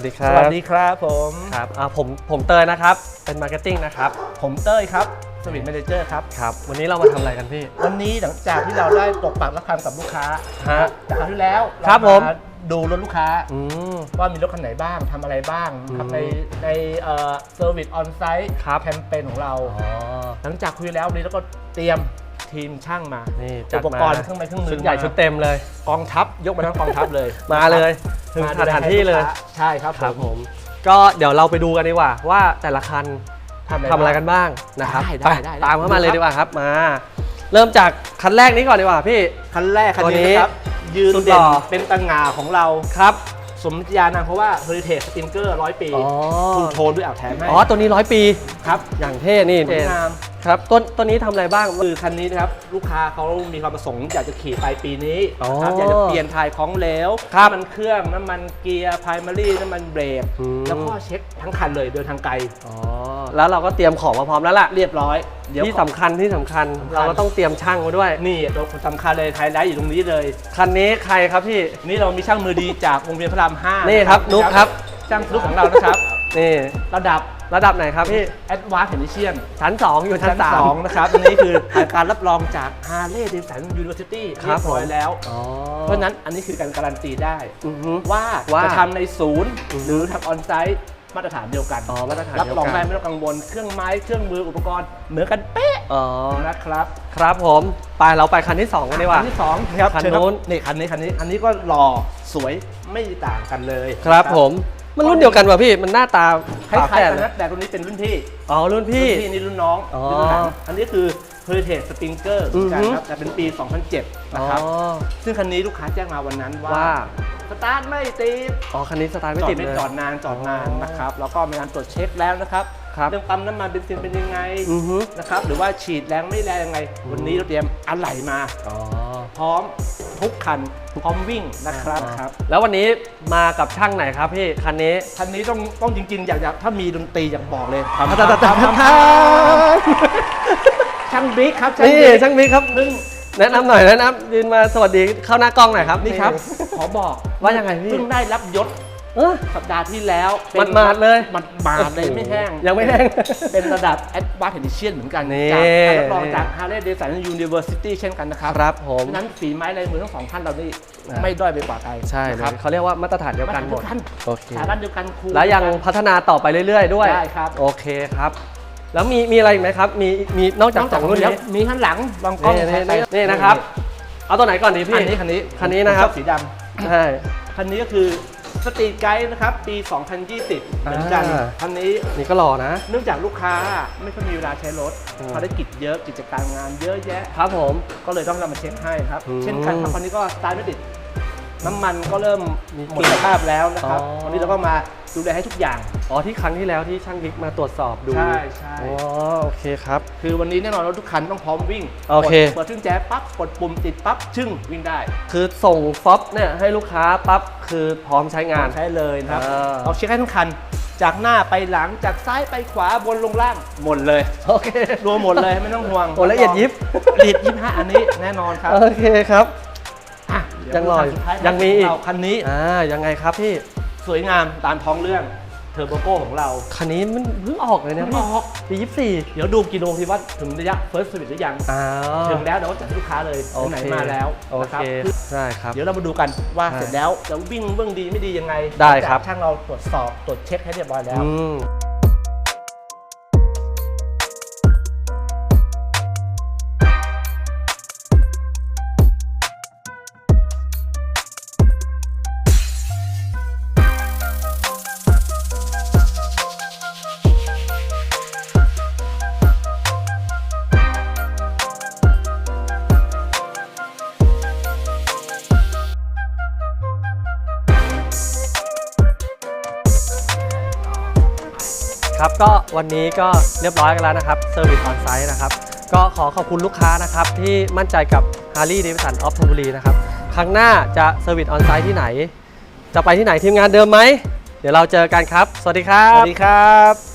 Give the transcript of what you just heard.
สวัสดีคสรับวัสดีครับผมครับอ่าผมผมเตยนะครับ เป็นมาร์เก็ตติ้งนะครับผมเต้ยครับสวิตแมเนเจอร์ครับ ครับ วันนี้เรามาทำอะไรกันพี่ วันนี้หลังจากที่เราได้ตกปากรับคำกับลูกค้าฮะจากคราวที่แล้วเาครับผมดูรถลูกค้า อืม ว่ามีรถคันไหนบ้างทำอะไรบ้างทำในในเอ่อเซอร์วิสออนไซต์ครับ แคมเปญของเรา อ๋อ หลังจากคุยแล้ววันนี้เราก็เตรียมทีมช่างมานี่จัดอุปมากรณ์เครื่องไม้เครื่องมือชุดใหญ่มาชุดเต็มเลย กองทัพยกมาทั้งกองทัพเลยมาเลย ถึงมาสถานที่เลย ใช่ครับครับผม ก็เดี๋ยวเราไปดูกันดีกว่า ว่าแต่ละคันทำอะไรกันบ้างนะครับได้ได้ไปได้ตามเข้ามาดูเลยครับดีกว่าครับมา เริ่มจากคันแรกนี้ก่อนดีกว่าพี่ คันแรกคันตัวนี้นี้นะครับ ยืนสุดหเด่ล่นอเป็นตังงาของเราครับ สมญานามเพราะว่า Heritage Stinker ร้อยปีอ๋อทูโทนด้วยอ่าวแถมให้อ๋อตัวนี้ร้อยปีครับอย่างเท่นี่สวยงาม ครับต้นต้นนี้ทำอะไรบ้างคือคันนี้นะครับลูกค้าเขามีความประสงค์อยากจะขี่ไปปีนี้อ๋อครับอยากจะเปลี่ยนถ่ายของเหลวครับน้ำมันเครื่องน้ำมันเกียร์พายมารีน้ำมันเบรกอืม แล้วก็เช็คทั้งคันเลยเดินทางไกล อ๋อแล้วเราก็เตรียมของมาพร้อมแล้วล่ะเรียบร้อย เดี๋ยวที่สำคัญที่สำคัญสำคัญเราก็ต้องเตรียมช่างมาด้วย นี่ตัวสำคัญเลยไฮไลท์อยู่ตรงนี้เลย คันนี้ใครครับพี่ นี่เรามีช่างมือดีจากวงเวียนพระราม5นี่ครับนุ๊กครับ ช่างนุกของเรานะครับ นี่ระดับ ระดับไหนครับพี่ Advanced Technician ชั้น 2 อยู่ชั้นสองนะครับอันนี้คือผ่านการรับรองจาก Harley Davidson University ครัเรีบยบร้อยผม แล้ว อ๋อ เพราะฉะนั้นอันนี้คือการการันตีได้ อือฮึ ว่าว่าจะทำในศูนย์อือฮึหรือทำออนไซต์มาตรฐานเดียวกันอ๋อมาตรฐานรับเดียวรองกันได้ไม่ต้องกังวลเครื่องไม้เครื่องมืออุปกรณ์เหมือนกันเป๊ะอ๋อ นะครับครับผม ไปเราไปคันที่ 2 กันดีกว่า คันที่สองครับคันเชิญรับนู้นนี่คันนี้คันนี้ อันนี้ก็หล่อสวยไม่ต่างกันเลยครับผม มันรุ่นเดียวกันป่ะพี่มันหน้าตาคล้ายฝาๆแฝดกันเลยนะแต่ตัวนี้เป็นรุ่นพี่อ๋อรุ่นพี่ รุ่นพี่นี่รุ่นน้องอ๋อรุ่นหลังอันนี้คือ Heritage Springer อือฮึกันครับแต่เป็นปี 2007 นะครับอ๋อซึ่งคันนี้ลูกค้าแจ้งมาวันนั้นว่าว่าสตาร์ทไม่ติด อ๋อคันนี้สตาร์ทไม่จอติดดไม่เลย จอดนานจอดนานอ๋อนะครับ แล้วก็มีการตรวจเช็คแล้วนะครับ ครับ เรื่องปั๊มน้ำมันเบนซินเป็นยังไงอือฮึนะครับ หรือว่าฉีดแรงไม่แรงยังไง วันนี้เราเตรียมอะไหล่มา อ๋อ พร้อม ทุกคันพร้อมวิ่งนะครับครับ แล้ววันนี้มากับช่างไหนครับพี่คันนี้คันนี้ต้องต้องจริง ๆ อยากอยากถ้ามีดนตรีอยากบอกเลยทำทำทำทำทช่างบิ๊กครับนี่บิ๊กช่างบิ๊กครับซึ่งแนะนำหน่อยแนะนำยืนมาสวัสดีเข้าหน้ากล้องหน่อยครับนี่ครับ ขอบอกว่ายังไงพี่เพิ่งได้รับยศ เออ สัปดาห์ที่แล้วมันมาดเลย มันมาดเลยไม่แห้ง ยังไม่แห้ง เป็นระดับ Advanced Technician เหมือนกันนี่ จากการรับรองจาก Harley Davidson University เช่นกันนะครับครับผม ฉะนั้นฝีไม้ลายมือทั้งสองท่านเรานี่อ่า ไม่ด้อยไปกว่าใครใช่เลนะครัยเขาเรียกว่ามาตรฐานเดียวกันหมดมาตรฐานโอเค สถาบันเดียวกันครู แล้วยังพัฒนาต่อไปเรื่อย ๆ ด้วย ได้ครับ โอเคครับ แล้วมีมีอะไรอีกไหมครับ มีมีนอกจากนอกสจาอกงรุ่นนี้นี้มีข้างหลังลองกล้องนี่แทนี่ไปนี่นะครับ เอาตัวไหนก่อนดีพี่คันนี้คันนี้คันนี้นะครับ ผมชอสีดใช่ำคันนี้ก็คือ สตรีทไกด์นะครับ ปี 2020 เหมือนกันอ่าคันนี้ นี่ก็หล่อนะ เนื่องจากลูกค้าไม่ค่อยมีเวลาใช้รถอืม ภารกิจเยอะกิจการงานเยอะแยะ ครับผม ก็เลยต้องนำมาเช็คให้ครับ อืม เช่นกันครับคันนี้ก็สตาร์ทไม่ติด น้ำมันก็เริ่มมีหมดสภาพแล้วนะครับอ๋อวันนี้เราก็มาดูแลให้ทุกอย่าง อ๋อที่ครั้งที่แล้วที่ช่างบิ๊กมาตรวจสอบดู ใช่ใช่อ๋อโอเคครับ คือวันนี้แน่นอนรถทุกคันต้องพร้อมวิ่งโอเคกดเปิดชึ่งแจ๊สปั๊บกดปุ่มติดปั๊บชึ่งวิ่งได้ คือส่งฟอปเนี่ยให้ลูกค้าปั๊บคือพร้อมใช้งานใช้เลยนะครับอ่าเราเช็คให้ทั้งคันจากหน้าไปหลังจากซ้ายไปขวาบนลงล่างหมดเลยโอเครวมหมดเลยไม่ต้องห่วงโอ้ละเอียดยิบละเอียดยิบฮะอันนี้แน่นอนครับโอเคครับอะเดี๋ว ยังรออยู่คันสุดท้ายังมีอีกเราคันนี้อ่ายังไงครับพี่สวยงามตามท้องเรื่องเทอร์โบโก้ของเรา คันนี้มันเพิ่งออกเลยนะเพิ่งพี่ออกปียี่สี่เดี๋ยวดูกิโลที่ว่าถึงระยะ first service หรือยังอ้าวถึงแล้วเดี๋ยวจัดให้ลูกค้าเลยโอไหนเคๆมาแล้วโอนะเครับได้ครับ เดี๋ยวเรามาดูกันว่าใช่เสร็จแล้วจะวิ่งเบื้องดีไม่ดียังไงได้ครับจากช่างเราตรวจสอบตรวจเช็คให้เรียบร้อยแล้ว ครับก็วันนี้ก็เรียบร้อยกันแล้วนะครับเซอร์วิสออนไซต์นะครับก็ขอขอบคุณลูกค้านะครับที่มั่นใจกับ Harley Davidson of ธนบุรีนะครับครั้งหน้าจะเซอร์วิสออนไซต์ที่ไหน จะไปที่ไหนทีมงานเดิมไหม เดี๋ยวเราเจอกันครับ สวัสดีครับ สวัสดีครับ